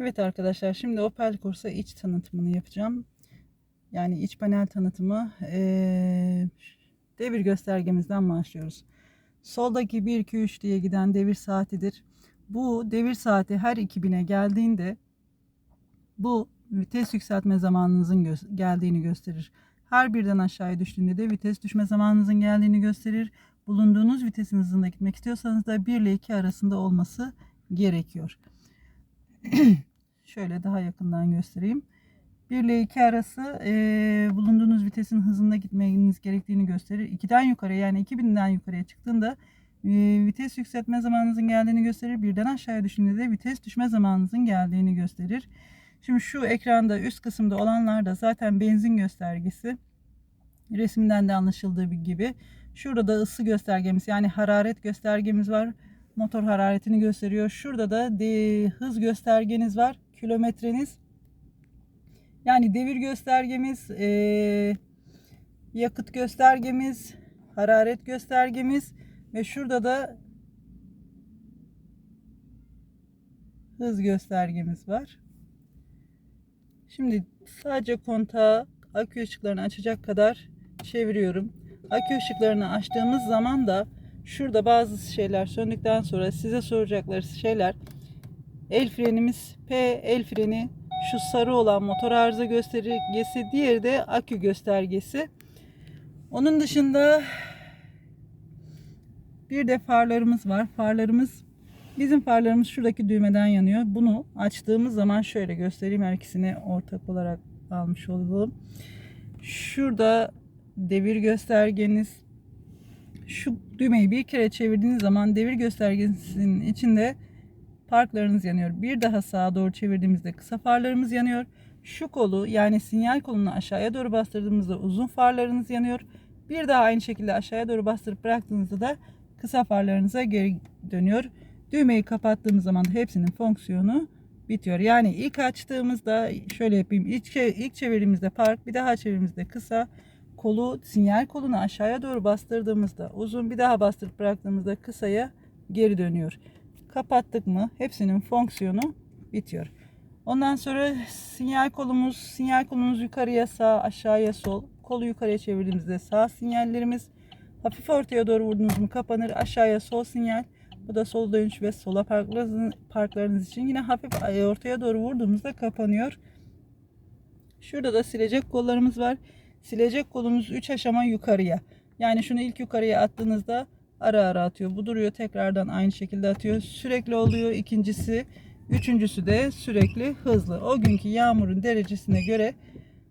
Evet arkadaşlar şimdi Opel Corsa iç tanıtımını yapacağım. Yani iç panel tanıtımı eee, devir göstergemizden başlıyoruz. Soldaki 1 2 3 diye giden devir saatidir. Bu devir saati her 2000'e geldiğinde bu vites yükseltme zamanınızın gö- geldiğini gösterir. Her birden aşağıya düştüğünde de vites düşme zamanınızın geldiğini gösterir. Bulunduğunuz vitesin hızında gitmek istiyorsanız da 1 ile 2 arasında olması gerekiyor. Şöyle daha yakından göstereyim. 1 ile 2 arası eee, bulunduğunuz vitesin hızında gitmeniz gerektiğini gösterir. 2'den yukarı yani 2000'den yukarıya çıktığında eee, vites yükseltme zamanınızın geldiğini gösterir. Birden aşağıya düşündüğünde de vites düşme zamanınızın geldiğini gösterir. Şimdi şu ekranda üst kısımda olanlar da zaten benzin göstergesi. Resimden de anlaşıldığı gibi. Şurada da ısı göstergemiz yani hararet göstergemiz var. Motor hararetini gösteriyor. Şurada da de, hız göstergeniz var. Kilometreniz. Yani devir göstergemiz, eee, yakıt göstergemiz, hararet göstergemiz ve şurada da hız göstergemiz var. Şimdi sadece kontağı akü ışıklarını açacak kadar çeviriyorum. Akü ışıklarını açtığımız zaman da şurada bazı şeyler söndükten sonra size soracakları şeyler el frenimiz P el freni şu sarı olan motor arıza göstergesi diğeri de akü göstergesi. Onun dışında bir de farlarımız var. Farlarımız bizim farlarımız şuradaki düğmeden yanıyor. Bunu açtığımız zaman şöyle göstereyim her ikisini ortak olarak almış olalım. Şurada devir göstergeniz şu düğmeyi bir kere çevirdiğiniz zaman devir göstergesinin içinde parklarınız yanıyor. Bir daha sağa doğru çevirdiğimizde kısa farlarımız yanıyor. Şu kolu yani sinyal kolunu aşağıya doğru bastırdığımızda uzun farlarınız yanıyor. Bir daha aynı şekilde aşağıya doğru bastırıp bıraktığınızda da kısa farlarınıza geri dönüyor. Düğmeyi kapattığımız zaman da hepsinin fonksiyonu bitiyor. Yani ilk açtığımızda şöyle yapayım. İlk, ilk çevirdiğimizde park, bir daha çevirdiğimizde kısa, kolu sinyal kolunu aşağıya doğru bastırdığımızda uzun bir daha bastırıp bıraktığımızda kısaya geri dönüyor. Kapattık mı hepsinin fonksiyonu bitiyor. Ondan sonra sinyal kolumuz, sinyal kolumuz yukarıya sağ, aşağıya sol. Kolu yukarıya çevirdiğimizde sağ sinyallerimiz hafif ortaya doğru vurduğunuz mu kapanır. Aşağıya sol sinyal. Bu da sol dönüş ve sola parklarınız, parklarınız için yine hafif ortaya doğru vurduğumuzda kapanıyor. Şurada da silecek kollarımız var. Silecek kolumuz 3 aşama yukarıya. Yani şunu ilk yukarıya attığınızda ara ara atıyor. Bu duruyor tekrardan aynı şekilde atıyor. Sürekli oluyor. İkincisi, üçüncüsü de sürekli hızlı. O günkü yağmurun derecesine göre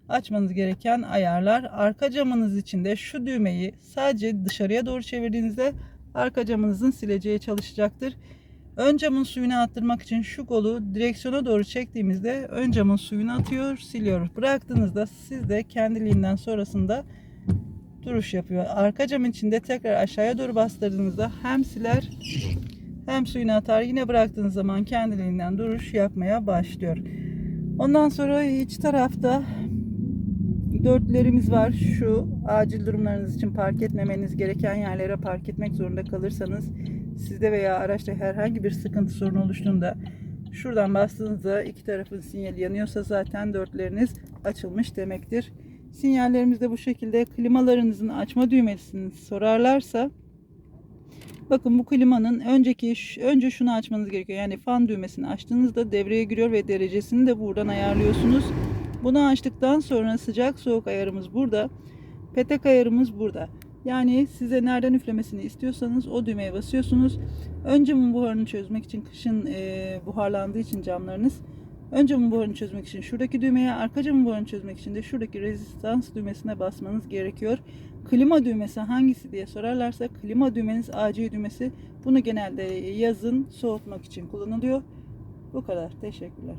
açmanız gereken ayarlar. Arka camınız için de şu düğmeyi sadece dışarıya doğru çevirdiğinizde arka camınızın sileceği çalışacaktır. Ön camın suyunu attırmak için şu kolu direksiyona doğru çektiğimizde ön camın suyunu atıyor, siliyor. Bıraktığınızda siz de kendiliğinden sonrasında duruş yapıyor. Arka cam içinde tekrar aşağıya doğru bastırdığınızda hem siler hem suyunu atar. Yine bıraktığınız zaman kendiliğinden duruş yapmaya başlıyor. Ondan sonra iç tarafta dörtlerimiz var. Şu acil durumlarınız için park etmemeniz gereken yerlere park etmek zorunda kalırsanız sizde veya araçta herhangi bir sıkıntı sorun oluştuğunda şuradan bastığınızda iki tarafın sinyali yanıyorsa zaten dörtleriniz açılmış demektir. Sinyallerimiz de bu şekilde klimalarınızın açma düğmesini sorarlarsa bakın bu klimanın önceki önce şunu açmanız gerekiyor. Yani fan düğmesini açtığınızda devreye giriyor ve derecesini de buradan ayarlıyorsunuz. Bunu açtıktan sonra sıcak soğuk ayarımız burada. Petek ayarımız burada. Yani size nereden üflemesini istiyorsanız o düğmeye basıyorsunuz. Ön camın buharını çözmek için kışın e, buharlandığı için camlarınız ön camın buharını çözmek için şuradaki düğmeye, arka camın buharını çözmek için de şuradaki rezistans düğmesine basmanız gerekiyor. Klima düğmesi hangisi diye sorarlarsa klima düğmeniz AC düğmesi. Bunu genelde yazın soğutmak için kullanılıyor. Bu kadar. Teşekkürler.